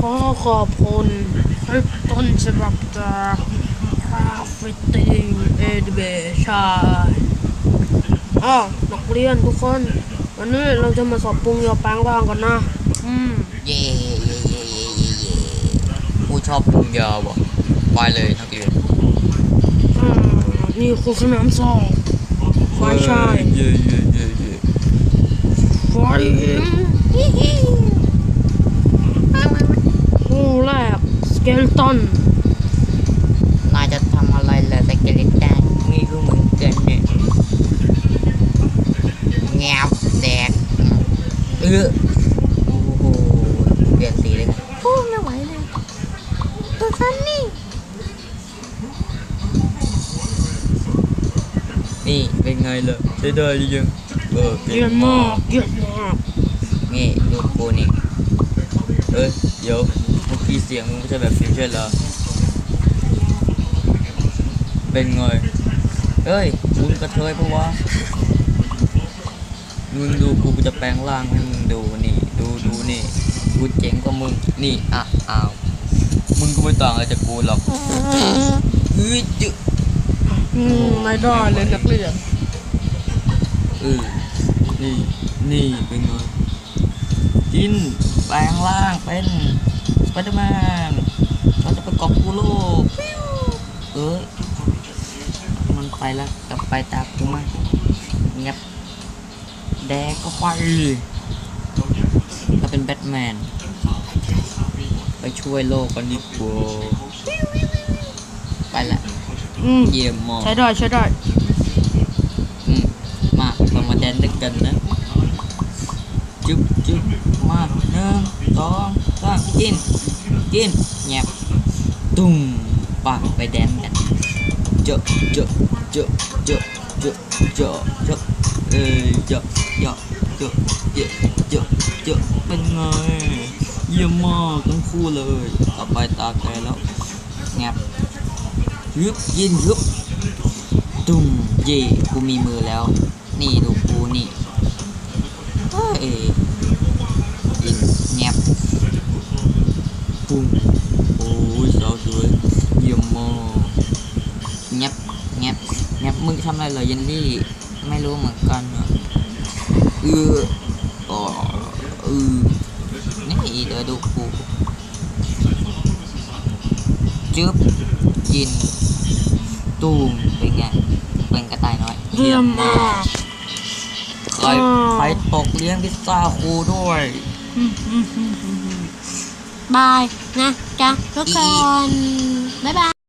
ขอขอบคุณคลิปต้นฉบับจากคราฟิติ้งเอดเบชาอ้าวนักเรียนทุกคน วันนี้เราจะมาสอบปรุงยาแปลงร่างกันนะ อืมเย่เย่เย่เย่เย่เย่กูชอบปรุงยาว่ะไปเลยนักเรียนอ่านี่คือสนามสอบไฟชายเย่เย่เย่เย่ไฟ นนายจะทำอะไรเหรอแต่เกลิตันไม่รู้เหมือนกันเนี่ยแงบแดกเออโอ้โหเปลี่ยนสีเลยไงโอ้ไม่ไหวเลยตัวฉันนี่ นี่เป็นไงล่ะใช้ได้หรือยังเออเก่เยี่ยงมมามากกเยี่ยมมากนี่ดูกูนี่เอ้ยเดี๋ยวเมื่ อกี้เสียงมึงไม่ใช่แบบฟิวชั่นเหรอเป็นไงเอ้ยมึงกระเทยปะวะมึงดูกูกูจะแปลงร่างให้มึงดูนี่ ดูดูนี่กูเจ๋งกว่ามึงนี่อะอ้าวมึงก็ไม่ต่างอะไรจากกูหรอกเฮ้ยจึ๊อืมไม่ได้เลยนักเรียนเออนี่นี่เป็นไงกินแปลงร่างเป็นส ไปเดอร์แมนเราจะไปกอบกูโลกเอ้ยมันไปแล้วกลับไปตามกูมาเงียบแดกก็ไปเราเป็นแบทแมน ไปช่วยโลกกันดีกว่าไปละอืมเยี่ยมมากใช้ได้ใช้ได้อืมมาเรามาแดนด้วยกันนะ จุ๊บจุ๊บมาหนึ่งสองสาม กิน กินแงบตุ้มปากไปแดนกันเจาะเจาะเจาะเจาะเจาะเจาะเจาะเอ้ยเจาะเจาะเจาะเจาะเจาะเจาะเป็นไงเยี่ยมมากทั้งคู่เลยต่อไปตาแกแล้วแงบยึบยินยึบตุ้มเย่กูมีมือแล้ว นี่ดูกูนี่เฮ้ยยิงแงบ ปุ้งโอ้ยสาวสวยเยี่ยมมากแงบแงบแงบมึงทำอะไรเหรอเยนลี่ ไม่รู้เหมือนกันอะเอออ๋อเออนี่เดี๋ยวดูกูจึ๊บยิน ตูมเป็นไง เป็นกระต่ายน้อย เยี่ยมมากใครใครตกเลี้ยงพิซซ่าครูด้วย บายนะจ๊ะทุกคน บ๊ายบาย